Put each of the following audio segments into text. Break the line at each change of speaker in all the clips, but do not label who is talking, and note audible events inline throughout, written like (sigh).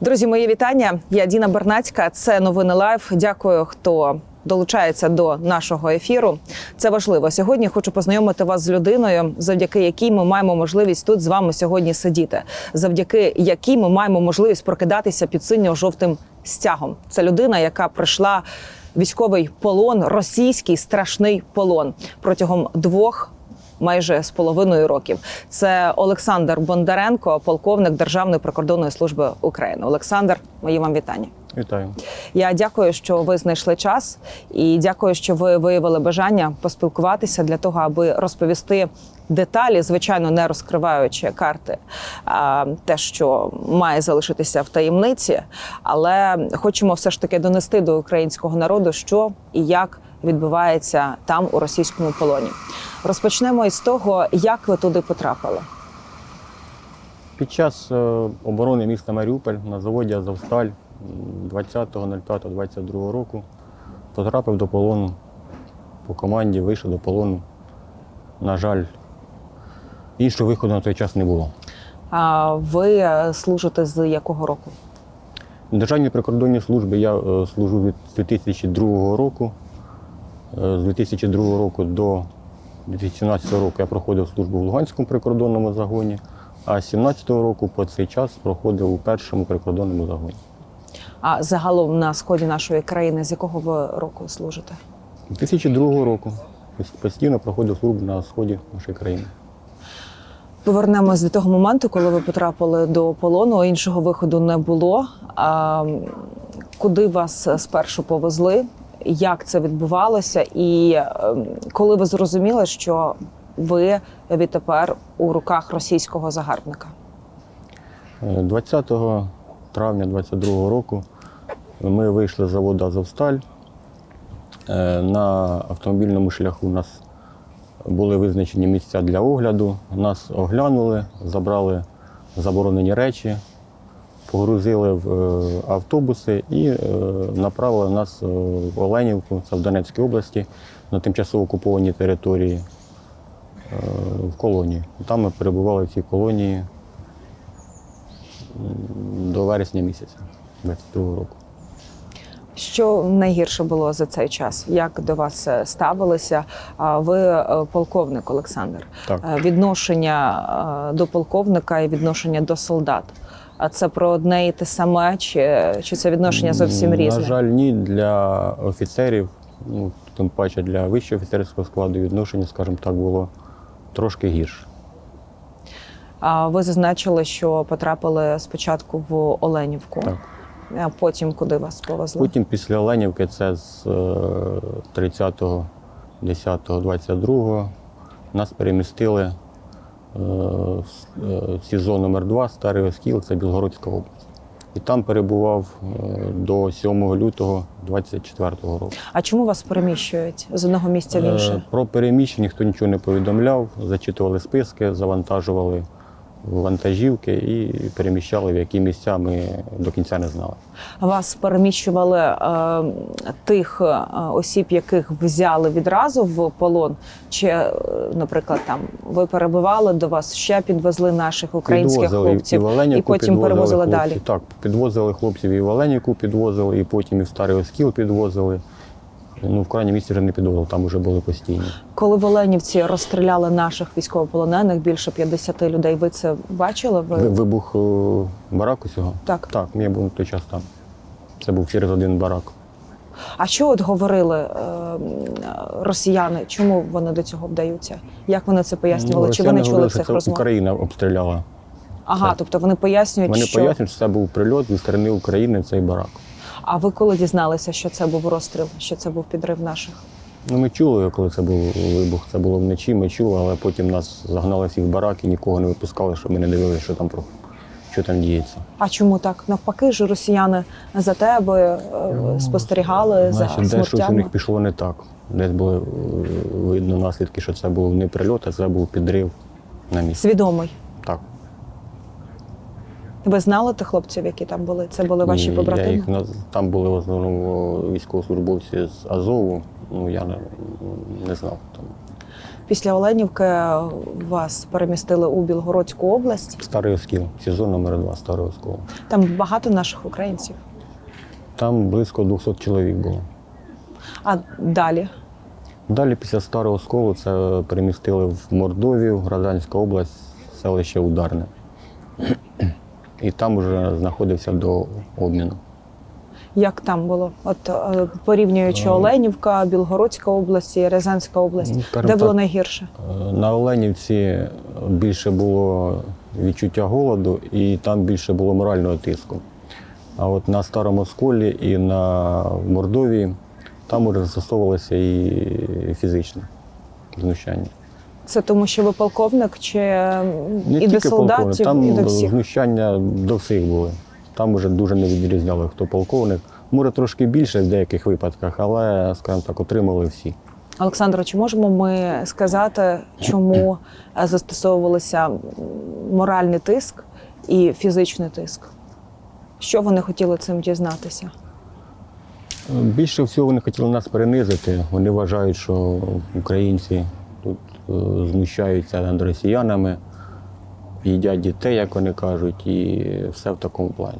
Друзі, мої вітання. Я Діна Бернацька. Це новини Лайф. Дякую, хто долучається до нашого ефіру. Це важливо. Сьогодні хочу познайомити вас з людиною, завдяки якій ми маємо можливість тут з вами сьогодні сидіти, завдяки якій ми маємо можливість прокидатися під синьо-жовтим стягом. Це людина, яка пройшла військовий полон, російський страшний полон протягом двох майже з половиною років. Це Олександр Бондаренко, полковник Державної прикордонної служби України. Олександр, мої вам вітання.
Вітаю.
Я дякую, що ви знайшли час, і дякую, що ви виявили бажання поспілкуватися для того, аби розповісти деталі, звичайно, не розкриваючи карти, те, що має залишитися в таємниці, але хочемо все ж таки донести до українського народу, що і як відбувається там у російському полоні. Розпочнемо із того, як ви туди потрапили.
Під час е, оборони міста Маріуполь на заводі Азовсталь м, 20.05.22 року потрапив до полону. По команді вийшов до полону. На жаль, іншого виходу на той час не було.
А ви служите з якого року?
В Державній прикордонній службі я е, служу від 2002 року. Е, З 2002 року до 2017 року я проходив службу в Луганському прикордонному загоні, а з 2017 року по цей час проходив у першому прикордонному загоні.
А загалом на сході нашої країни з якого ви року служите?
2002 року постійно проходив службу на сході нашої країни.
Повернемось до того моменту, коли ви потрапили до полону. Іншого виходу не було. А, куди вас спершу повезли? Як це відбувалося? І ем, коли ви зрозуміли, що ви відтепер у руках російського загарбника?
Е, 20 травня 2022 року ми вийшли з заводу Азовсталь. Е, На автомобільному шляху нас були визначені місця для огляду. Нас оглянули, забрали заборонені речі, погрузили в е, автобуси і е, направили нас е, в Оленівку, це в Донецькій області, на тимчасово окупованій території в колонію. Там ми перебували в цій колонії до вересня місяця 22 року.
Що найгірше було за цей час? Як до вас е, ставилися? Ви е, полковник Олександр.
Так.
Е, Відношення до полковника і відношення до солдат. А це про одне і те саме, чи, чи це відношення зовсім різне?
На жаль, ні для офіцерів, ну тим паче для вищого офіцерського складу відношення, скажімо так, було трошки гірше.
А ви зазначили, що потрапили спочатку в Оленівку,
Так.
А потім куди вас повезли?
Потім після Оленівки, це з е, 30.10.22 нас перемістили е, в е, в СІЗО номер 2 Старий Оскіл, це Білгородська область. І там перебував е, до 7 лютого 24 року.
А чому вас переміщують з одного місця в
Е,
інше?
Про переміщення ніхто нічого не повідомляв, зачитували списки, завантажували вантажівки і переміщали, в які місця ми до кінця не знали.
Вас переміщували е, тих е, осіб, яких взяли відразу в полон? Чи, е, наприклад, там ви перебували до вас, ще підвезли наших українських
Підвозили
хлопців
і, в Оленівку,
і потім перевозили
хлопців.
далі?
Так, підвозили хлопців і в Оленівку підвозили, і потім і в Старий Оскіл підвозили. Ну, в крайній місці вже не підвозили, там вже були постійні.
Коли в Оленівці розстріляли наших військовополонених, більше 50 людей. Ви це бачили? Ви
Ви- Вибух е, бараку цього?
так.
Так, я був на той час там. Це був через один барак.
А що от говорили е, росіяни? Чому вони до цього вдаються? Як вони це пояснювали?
Ну,
Чи
росіяни
чули
говорили,
цих
це
розмов?
Україна обстріляла.
Ага,
це.
тобто вони пояснюють,
Вони
що
пояснюють, що це був прильот зі сторони України в цей барак.
А ви коли дізналися, що це був розстріл, що це був підрив наших?
Ну, ми чули, коли це був вибух, це було вночі, ми чули, але потім нас загнали всіх в барак і нікого не випускали, щоб ми не дивилися, що там, про- що там діється.
А чому так? Навпаки ж росіяни за тебе е, спостерігали за
Значить, десь щось у них пішло не так. Десь було е, видно наслідки, що це був не прильот, а це був підрив на місці.
Свідомий.
Так.
Ви знали тих хлопців, які там були? Це були ваші
Я
побратими?
їх, наз- там були в основному військовослужбовці з Азову, ну я не, не знав. Там.
Після Оленівки вас перемістили у Білгородську область.
Старий Оскіл, сезон номер 2 Старого Осколу.
Там багато наших українців.
Там близько 200 чоловік було.
А далі
Далі після Старого Осколу це перемістили в Мордовію, Гражданська область, селище Ударне. І там вже знаходився до обміну.
як там було? От е, порівнюючи Оленівка, Білгородська область Рязанська область,
Ну, скажімо
де було
так,
найгірше?
Е, На Оленівці більше було відчуття голоду і там більше було морального тиску. А от на Старому Осколі і на Мордовії там уже застосовувалося і фізичне знущання.
Це тому, що ви полковник, чи
Не
і до
тільки
солдатів,
полковник, там
і до всіх?
знущання до всіх були. Там вже дуже не відрізняли, хто полковник. Може, трошки більше в деяких випадках, але, скажімо так, отримали всі.
Олександро, чи можемо ми сказати, чому е, застосовувалися моральний тиск і фізичний тиск? Що вони хотіли цим дізнатися?
Більше всього вони хотіли нас перенизити. Вони вважають, що українці тут знущаються над росіянами, їдять дітей, як вони кажуть, і все в такому плані.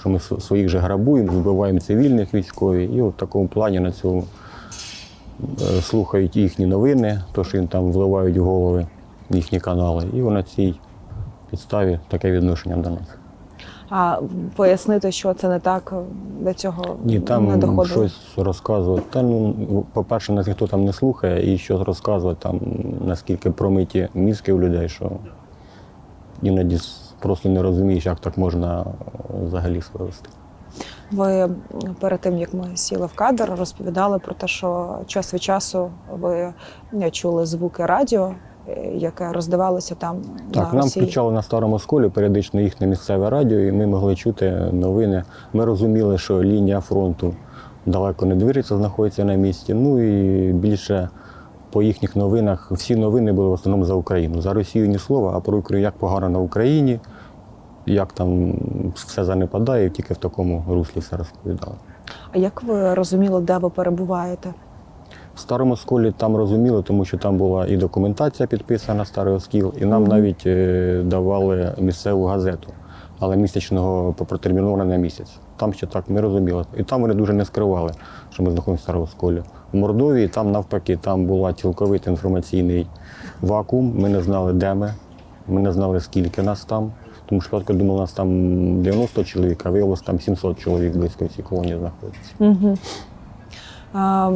Що ми своїх же грабуємо, вбиваємо цивільних військових, і в такому плані на цьому е, слухають їхні новини, то, що їм там вливають в голови їхні канали, і на цій підставі таке відношення до нас.
А пояснити, що це не так, до цього
Ні,
не
там щось розказувати. Та ну, по-перше, нас ніхто там не слухає, і щось розказувати там наскільки промиті мізки у людей, що іноді просто не розумієш, як так можна е, взагалі сповести.
Ви перед тим як ми сіли в кадр, розповідали про те, що час від часу ви е, чули звуки радіо, е, яке роздавалося там
Так,
на
нам
Росії.
включали на старому школі періодично їхнє місцеве радіо, і ми могли чути новини. Ми розуміли, що лінія фронту далеко не двіриться, знаходиться на місці. Ну і більше по їхніх новинах всі новини були в основному за Україну. За Росію ні слова, а про Україну як погано на Україні, як там все занепадає, тільки в такому руслі все розповідали.
А як ви розуміли, де ви перебуваєте?
В старому школі там розуміли, тому що там була і документація підписана старий Оскіл, і нам навіть е, давали місцеву газету, але місячного протермінована на місяць. Там ще так ми розуміли. І там вони дуже не скривали, що ми знаходимося в старому школі. В Мордовії там навпаки, там була цілковитий інформаційний вакуум. Ми не знали, де ми, ми не знали, скільки нас там. Тому що спочатку думали, у нас там 90 чоловік, а виявилось там 700 чоловік близько в цій колонії знаходиться.
Угу. А,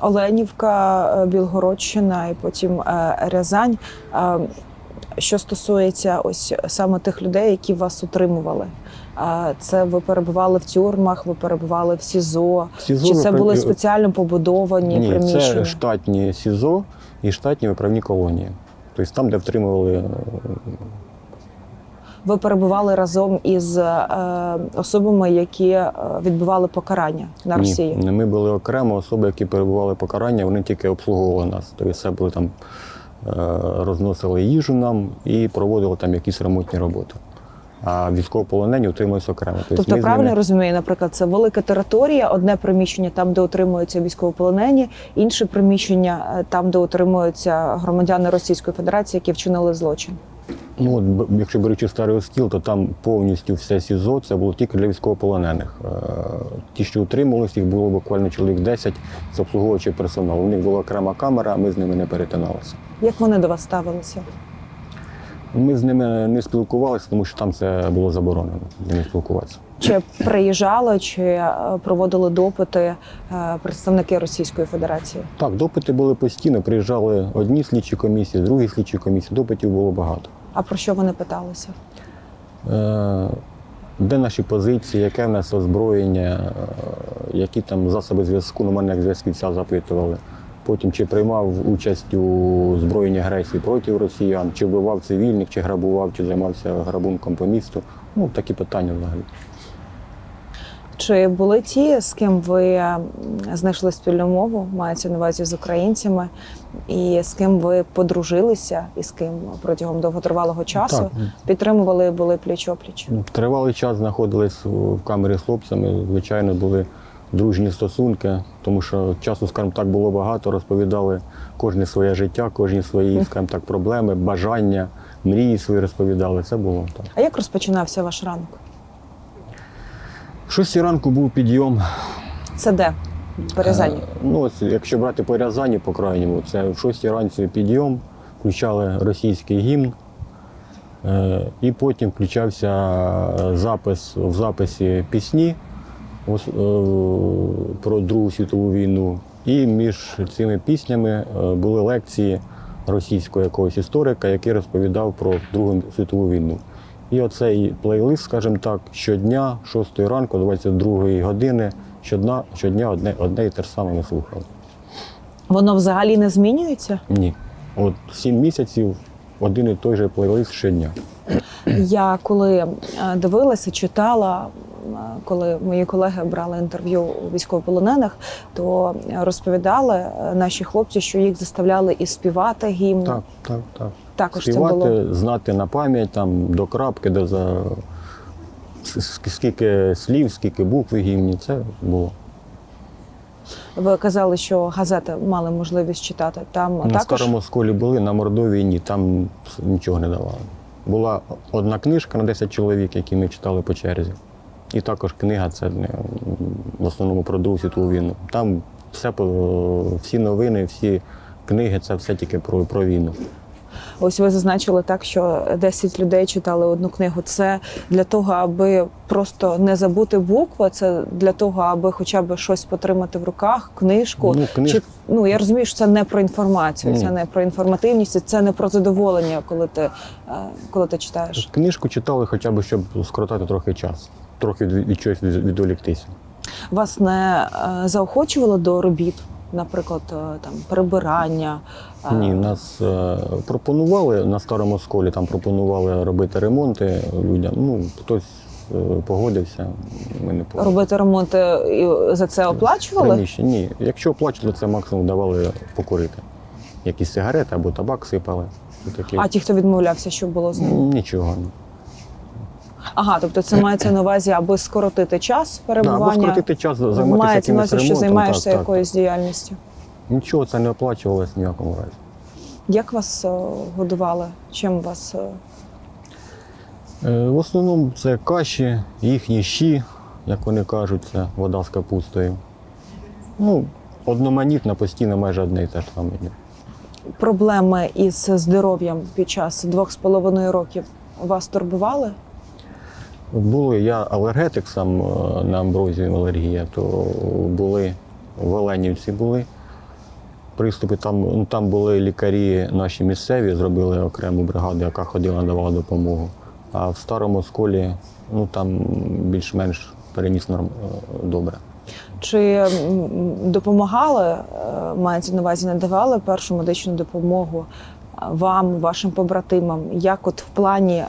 Оленівка, е, Білгородщина і потім е, Рязань. Що стосується ось саме тих людей, які вас утримували, це ви перебували в тюрмах, ви перебували в СІЗО,
В СІЗО
чи це були спеціально побудовані
Ні,
приміщення?
це штатні СІЗО і штатні виправні колонії. Тобто там, де втримували е,
Ви перебували разом із е, особами, які е, відбували покарання на Росії.
Ні, ми були окремо особи, які перебували покарання, вони тільки обслуговували нас. Тобто це були там, е, розносили їжу нам і проводили там якісь ремонтні роботи. А військовополонені утримуються окремо.
Тобто,
з
правильно
ними-
розумію, наприклад, це велика територія, одне приміщення там, де утримуються військовополонені, інше приміщення там, де утримуються громадяни Російської Федерації, які вчинили злочин.
Ну, от, якщо беручи старий стіл, то там повністю все СІЗО це було тільки для військовополонених. Е, Ті, що утримувалися, їх було буквально чоловік 10, це обслуговуючий персонал. У них була окрема камера, а ми з ними не перетиналися.
Як вони до вас ставилися?
Ми з ними не спілкувалися, тому що там це було заборонено ними спілкуватися.
Чи приїжджали, чи е, проводили допити е, представники Російської Федерації?
Так, допити були постійно. Приїжджали одні слідчі комісії, другі слідчі комісії. Допитів було багато.
А про що вони питалися?
Е, Де наші позиції, яке в нас озброєння, е, які там засоби зв'язку, ну мене як зв'язківця запитували. Потім чи приймав участь у збройній агресії проти росіян, чи вбивав цивільних, чи грабував, чи займався грабунком по місту. Ну, такі питання взагалі.
Чи були ті, з ким ви знайшли спільну мову, мається на увазі з українцями, і з ким ви подружилися, і з ким протягом довготривалого часу
Так.
підтримували, були пліч опліч?
Тривалий час знаходились в камері з хлопцями. Звичайно, були дружні стосунки, тому що часу, скажімо так, було багато, розповідали кожне своє життя, кожні свої, скажімо так, проблеми, бажання, мрії свої розповідали. Це було так.
А як розпочинався ваш ранок?
Шостій ранку був підйом.
Це де? В Березані.
Е, Ну, ось, якщо брати по Рязані, по крайньому, це в шостій ранці підйом, включали російський гімн, е, і потім включався запис в записі пісні е, про Другу світову війну. І між цими піснями були лекції російського якогось історика, який розповідав про Другу світову війну. І оцей плейлист, скажімо так, щодня, 6 ранку, 22 години, щодня, щодня одне, одне і те ж саме ми слухали.
Воно взагалі не змінюється?
Ні. От 7 місяців один і той же плейлист щодня.
Я коли е, дивилася, читала, е, коли мої колеги брали інтерв'ю у військовополонених, то розповідали е, наші хлопці, що їх заставляли і співати гімн.
Так, так, так.
Також це
Співати,
було.
знати на пам'ять там, до крапки, до за скільки слів, скільки букв гімні, це було.
Ви казали, що газети мали можливість читати. Там
На
також
старому школі були, на Мордовії ні, там нічого не давали. Була одна книжка на 10 чоловік, які ми читали по черзі. І також книга це в основному про Другу світову війну. Там все, всі новини, всі книги це все тільки про, про війну.
Ось ви зазначили так, що 10 людей читали одну книгу. Це для того, аби просто не забути букви. Це для того, аби хоча б щось потримати в руках, книжку.
Ну, книж-
Чи ну я розумію, що це не про інформацію,
Ні.
це не про інформативність, це не про задоволення, коли ти, е, коли ти читаєш.
Книжку читали хоча б, щоб скоротати трохи час, трохи від, чогось відволіктися.
Вас не е, заохочувало до робіт, наприклад, е, там прибирання. е,
Ні, нас е, пропонували на старому школі, там пропонували робити ремонти людям. Ну, хтось погодився, ми не погодилися.
Робити ремонти і за це оплачували?
Приміщення. Ні. Якщо оплачували, це максимум давали покурити. Якісь сигарети або табак сипали. І таке.
А ті, хто відмовлявся, що було з ними?
Нічого.
Ага, тобто це мається на увазі, аби скоротити час
Да, або
перебування.
скоротити час, займатися
мається на увазі, що
ремонтом.
займаєшся
так, так.
якоюсь діяльністю.
Нічого це не оплачувалось ні в якому разі.
Як вас е, годували? Чим вас е,
Е, В основному це каші, їхні щі, як вони кажуть, це вода з капустою. Ну, одноманітно, постійно майже одне і те ж саме.
проблеми із здоров'ям під час двох з половиною років вас турбували?
Були я алергетик сам е, на амброзію алергія, то були в Оленівці були. Приступи там, ну, там були лікарі наші місцеві, зробили окрему бригаду, яка ходила, надавала допомогу. А в старому сколі ну, там більш-менш переніс норм, е, добре.
Чи допомагали, е, мається на увазі, надавали першу медичну допомогу вам, вашим побратимам? Як от в плані,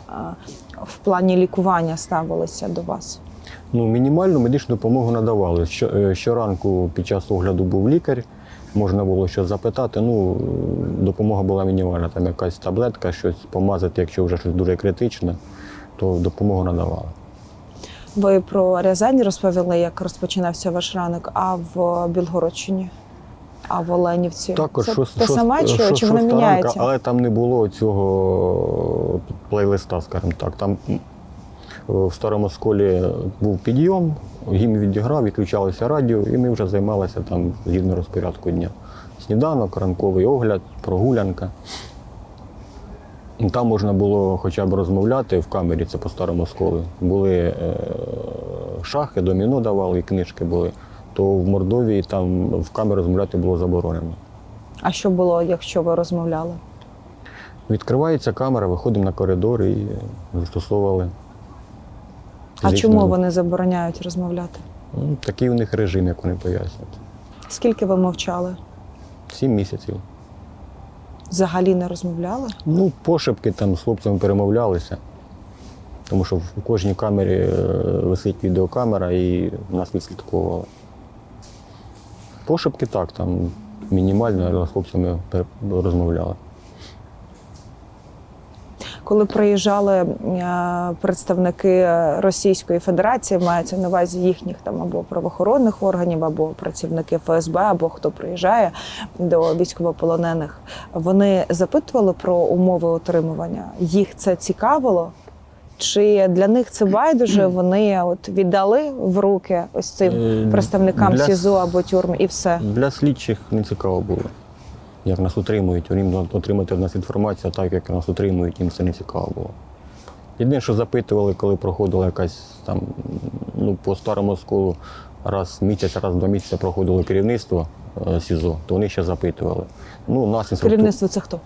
в плані лікування ставилися до вас?
Ну, мінімальну медичну допомогу надавали. Що, е, щоранку під час огляду був лікар, можна було щось запитати. Ну, допомога була мінімальна, там якась таблетка, щось помазати, якщо вже щось дуже критичне, то допомогу надавали.
Ви про Рязань розповіли, як розпочинався ваш ранок, а в Білгородщині, а в Оленівці.
Також
Це
шост-
те саме, чи,
шост-
чи воно міняється?
ранка, але там не було цього плейлиста, скажімо так. Там в старому школі був підйом, гімн відіграв, відключалося радіо, і ми вже займалися там згідно розпорядку дня. Сніданок, ранковий огляд, прогулянка. Там можна було хоча б розмовляти в камері, це по старому школі. Були е, шахи, доміно давали, і книжки були. То в Мордовії там в камері розмовляти було заборонено.
А що було, якщо ви розмовляли?
Відкривається камера, виходимо на коридор і застосовували.
А чому вони забороняють розмовляти?
Ну, Такий у них режим, як вони пояснюють.
Скільки ви мовчали?
Сім місяців.
Взагалі не розмовляли?
Ну, пошепки там з хлопцями перемовлялися, тому що в кожній камері е, висить відеокамера і нас відслідковували. Пошепки так, там мінімально, з хлопцями розмовляли.
коли приїжджали е, представники Російської Федерації, мається на увазі їхніх там або правоохоронних органів, або працівники ФСБ, або хто приїжджає до військовополонених, вони запитували про умови утримування. Їх це цікавило? Чи для них це байдуже? Вони от віддали в руки ось цим
Е,
представникам
для
СІЗО або тюрм, і все.
Для слідчих не цікаво було, як нас утримують. Їм отримати в нас інформацію, так як нас утримують, їм це не цікаво було. Єдине, що запитували, коли проходила якась там, ну, по старому сколу, раз в місяць, раз в два місяці проходило керівництво е, СІЗО, то вони ще запитували. Ну, нас інструкту-
Керівництво це хто?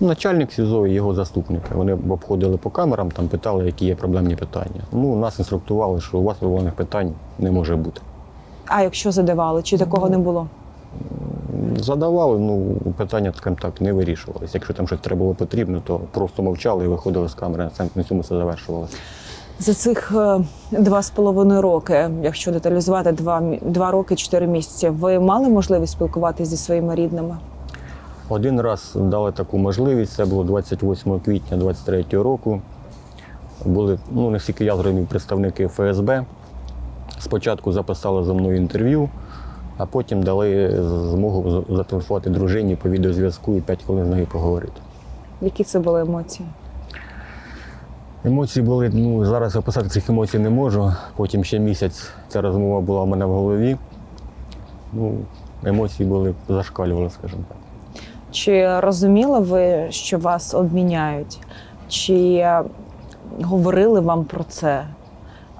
Начальник СІЗО і його заступники. Вони обходили по камерам, там питали, які є проблемні питання. Ну, нас інструктували, що у вас проблемних питань не може бути.
А якщо задавали, чи такого не було?
Задавали, ну питання, скажімо так, не вирішувалися. Якщо там щось треба було потрібно, то просто мовчали і виходили з камери. На цьому все завершувалося.
За цих е, два з половиною роки, якщо деталізувати два, два роки, чотири місяці, ви мали можливість спілкуватися зі своїми рідними?
Один раз дали таку можливість, це було 28 квітня 23 року. Були, ну наскільки я зрозумів, представники ФСБ. Спочатку записали за мною інтерв'ю, а потім дали змогу за- зателефонувати дружині по відеозв'язку і 5 хвилин з нею поговорити.
Які це були емоції?
Емоції були, ну зараз описати цих емоцій не можу. Потім ще місяць ця розмова була в мене в голові. Ну, емоції були зашкалювали, скажімо так.
Чи розуміли ви, що вас обміняють? Чи говорили вам про це?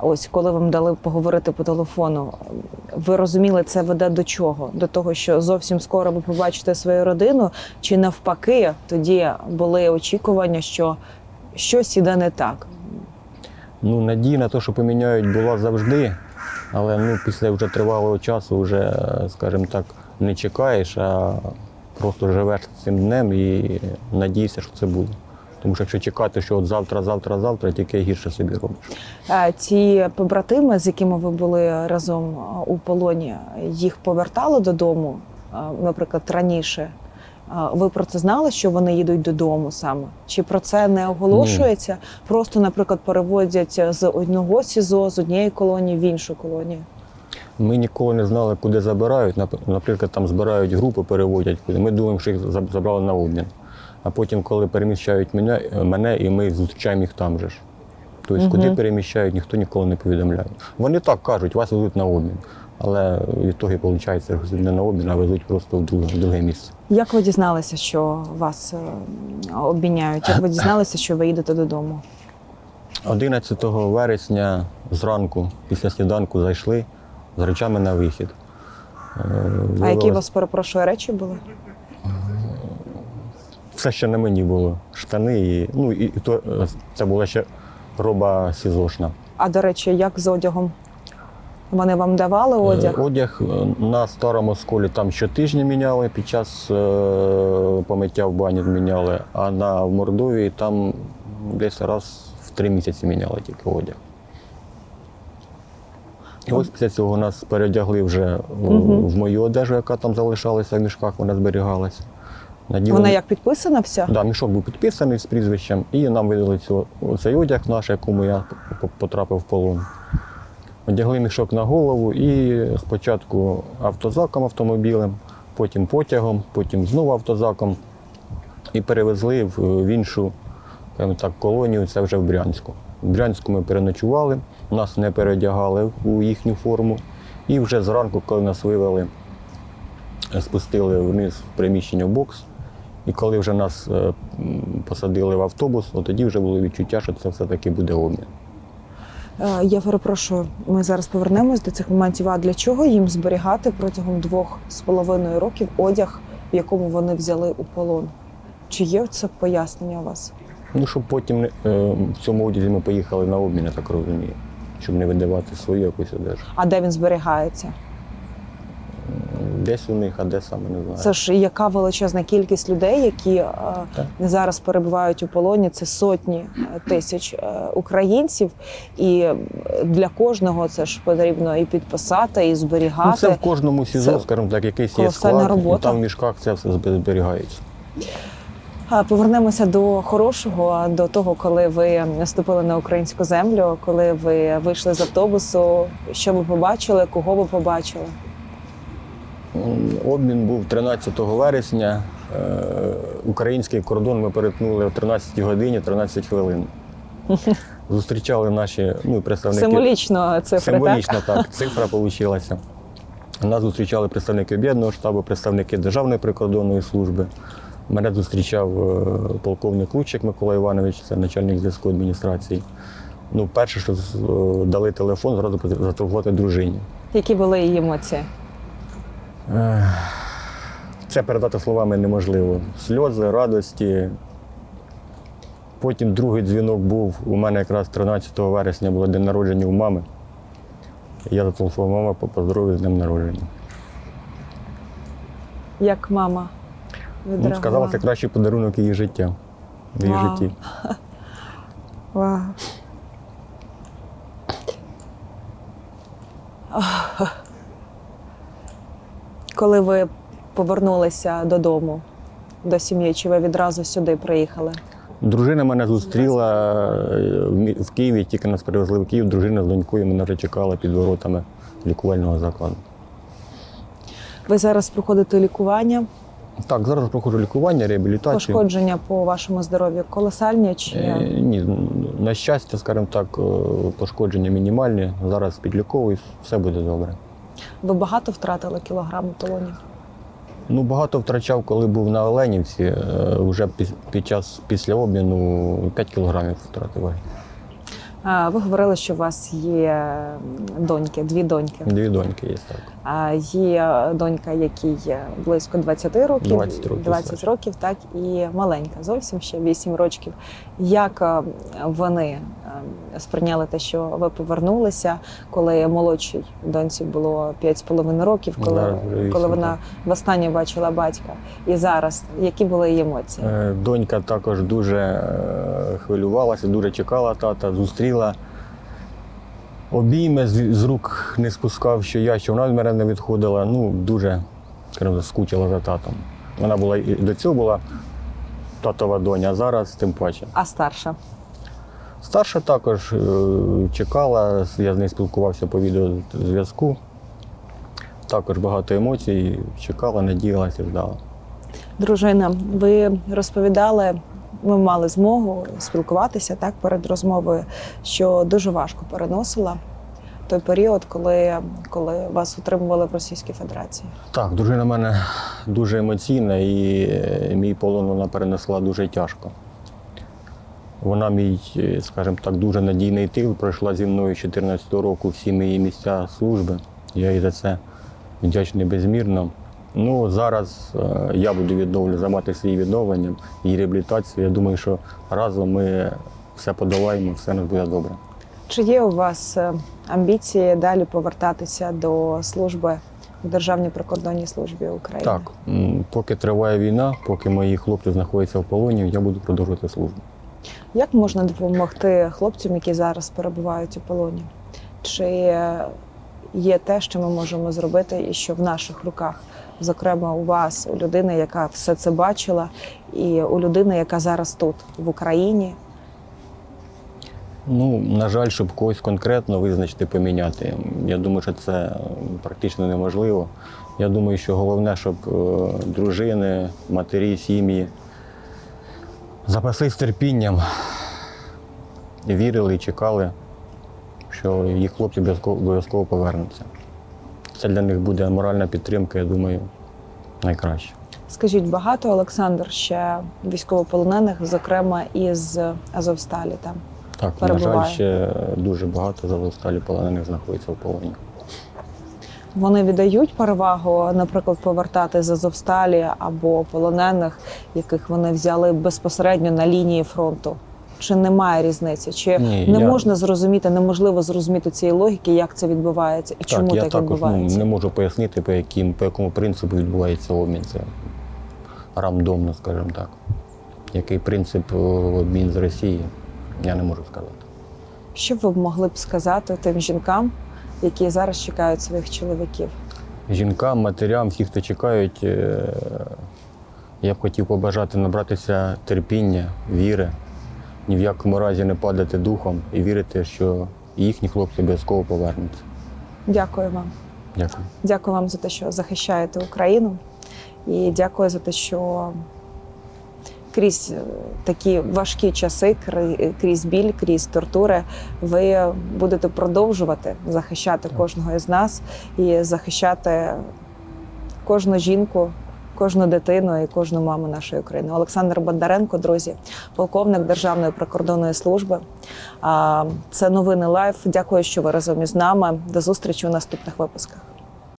Ось коли вам дали поговорити по телефону, ви розуміли, це веде до чого? До того, що зовсім скоро ви побачите свою родину, чи навпаки, тоді були очікування, що щось іде не так.
Ну, надія на те, що поміняють, була завжди, але ну, після вже тривалого часу вже, скажімо так, не чекаєш, а просто живеш цим днем і надієшся, що це буде. Тому що якщо чекати, що от завтра, завтра, завтра, тільки гірше собі робиш.
Е, Ті побратими, з якими ви були разом е, у полоні, їх повертали додому, е, наприклад, раніше. Е, Ви про це знали, що вони їдуть додому саме? Чи про це не оголошується? Просто, наприклад, переводять з одного СІЗО, з однієї колонії в іншу колонію.
Ми ніколи не знали, куди забирають. Наприклад, там збирають групи, переводять куди. Ми думаємо, що їх забрали на обмін. А потім, коли переміщають мене, мене і ми зустрічаємо їх там же ж. Тобто, куди переміщають, ніхто ніколи не повідомляє. Вони так кажуть, вас везуть на обмін. Але в ітогі, виходить, не на обмін, а везуть просто в друге, в друге місце.
Як ви дізналися, що вас е, обміняють? Як ви дізналися, що ви їдете додому?
11 вересня зранку, після сніданку, зайшли з речами на вихід. Е,
А які у вас перепрошую речі були?
Все, що на мені було. Штани і. Ну, і, і то е, це була ще роба сізошна.
А до речі, як з одягом? Вони вам давали одяг?
Е, Одяг е, на старому сколі там щотижня міняли, під час е, помиття в бані міняли, а на в Мордовії там десь раз в три місяці міняли тільки одяг. І ось після цього нас переодягли вже в, в мою одежу, яка там залишалася в мішках, вона зберігалася. Наділи-
Вона як підписана вся?
Да, мішок був підписаний з прізвищем, і нам видали цю, цей одяг наш, якому я потрапив в полон. Одягли мішок на голову і спочатку автозаком автомобілем, потім потягом, потім знову автозаком. І перевезли в, в іншу так, колонію, це вже в Брянську. В Брянську ми переночували, нас не переодягали у їхню форму. І вже зранку, коли нас вивели, спустили вниз в приміщення в бокс. І коли вже нас е, посадили в автобус, от тоді вже було відчуття, що це все-таки буде обмін.
Е, Я перепрошую, ми зараз повернемось до цих моментів. А для чого їм зберігати протягом двох з половиною років одяг, в якому вони взяли у полон? Чи є це пояснення у вас?
Ну, щоб потім е, в цьому одязі ми поїхали на обмін, я так розумію, щоб не видавати свою якусь одежу.
А де він зберігається?
Десь у них, а де саме не знаю.
Це ж яка величезна кількість людей, які е, зараз перебувають у полоні. Це сотні е, тисяч е, українців, і для кожного це ж потрібно і підписати, і
Ну,
зберігати.
це в кожному СІЗО,
Це
скажімо так, якийсь є склад,
робота.
і там в мішках це все зберігається.
Повернемося до хорошого, до того, коли ви наступили на українську землю, коли ви вийшли з автобусу. Що ви побачили, кого ви побачили?
Обмін був 13 вересня. Е, Український кордон ми перетнули о 13 годині 13 хвилин. (laughs) Зустрічали наші ну, представники.
Символічно цифри,
Символічно
так?
так, (laughs) цифра вийшла. Нас зустрічали представники об'єднаного штабу, представники Державної прикордонної служби. Мене зустрічав е, полковник Лучик Микола Іванович, це начальник зв'язку адміністрації. Ну, перше, що е, дали телефон, зразу зателефонувати дружині.
Які були її емоції?
Це передати словами неможливо. Сльози, радості. Потім другий дзвінок був. У мене якраз 13 вересня було день народження у мами. Я зателефонував мама по поздоров'ю з днем народження.
Як мама
Ну, сказала, це кращий подарунок її життя. В її
Вау.
житті. (laughs)
Вау. (laughs) Коли ви повернулися додому до сім'ї, чи ви відразу сюди приїхали?
Дружина мене зустріла е, в Києві, тільки нас перевезли в Київ. Дружина з донькою мене вже чекала під воротами лікувального закладу.
Ви зараз проходите лікування,
Так, зараз проходжу лікування, реабілітацію.
пошкодження по вашому здоров'ю колосальні чи
Е, Ні, на щастя, скажімо так, е, пошкодження мінімальні. Зараз підліковуюсь, все буде добре.
ви багато втратили кілограм у?
Ну, багато втрачав, коли був на Оленівці. Е, Вже під час після обміну 5 кілограмів втратив.
Ви говорили, що у вас є доньки, дві доньки.
Дві доньки є так.
А Є донька, якій близько 20 років,
20 років,
20 років, так і маленька, зовсім ще 8 років. Як е, вони е, сприйняли те, що ви повернулися, коли молодшій доньці було 5,5 років, коли,
Зараз
коли вона востаннє бачила батька. І зараз які були її емоції?
Е, Донька також дуже е, хвилювалася, дуже чекала тата, зустріла. Обійми з, з рук не спускав, що я, що вона від мене не відходила. Ну, дуже скажімо, скучила за татом. Вона була і до цього була татова доня, а зараз тим паче.
А старша?
Старша також е, чекала, я з нею спілкувався по відеозв'язку. Також багато емоцій, чекала, надіялася, ждала.
Дружина, ви розповідали, ми мали змогу спілкуватися так перед розмовою, що дуже важко переносила той період, коли, коли вас утримували в Російській Федерації.
Так, дружина в мене дуже емоційна і е, мій полон вона перенесла дуже тяжко. Вона мій, е, скажімо так, дуже надійний тил, пройшла зі мною з 2014 року всі мої місця служби. Я їй за це вдячний безмірно. Ну, зараз е, я буду відновлю, займатися її відновленням, її реабілітацією. Я думаю, що разом ми все подолаємо, все нас буде добре.
Чи є у вас е, амбіції далі повертатися до служби в Державній прикордонній службі України?
Так, поки триває війна, поки мої хлопці знаходяться в полоні, я буду продовжувати службу.
Як можна допомогти хлопцям, які зараз перебувають у полоні? Чи є те, що ми можемо зробити, і що в наших руках, зокрема у вас, у людини, яка все це бачила, і у людини, яка зараз тут, в Україні?
Ну, на жаль, щоб когось конкретно визначити, поміняти. Я думаю, що це практично неможливо. Я думаю, що головне, щоб е, дружини, матері, сім'ї запаслись терпінням, вірили і чекали, що їх хлопці обов'язково повернуться. Це для них буде моральна підтримка, я думаю, найкраще.
Скажіть, багато Олександр ще військовополонених, зокрема із Азовсталі там.
Так, на жаль, ще дуже багато завосталі полонених знаходиться в полоні.
Вони віддають перевагу, наприклад, повертати з Азовсталі або полонених, яких вони взяли безпосередньо на лінії фронту. Чи немає різниці? Чи
Ні,
не
я-
можна зрозуміти, неможливо зрозуміти цієї логіки, як це відбувається і чому
так, я
так,
також ну,
відбувається?
не можу пояснити, по, яким, по якому принципу відбувається обмін. Це рандомно, скажімо так. Який принцип е, обмін з Росії, я не можу сказати.
Що ви б могли б сказати тим жінкам, які зараз чекають своїх чоловіків?
Жінкам, матерям, всі, хто чекають, е, Я б хотів побажати набратися терпіння, віри, ні в якому разі не падати духом і вірити, що їхні хлопці обов'язково повернуться.
Дякую вам.
Дякую.
Дякую вам за те, що захищаєте Україну, і дякую за те, що крізь е, такі важкі часи, крізь біль, крізь тортури, ви будете продовжувати захищати кожного із нас і захищати кожну жінку. Кожну дитину і кожну маму нашої України. Олександр Бондаренко, друзі, полковник Державної прикордонної служби. Це новини Лайф. Дякую, що ви разом із нами. До зустрічі у наступних випусках.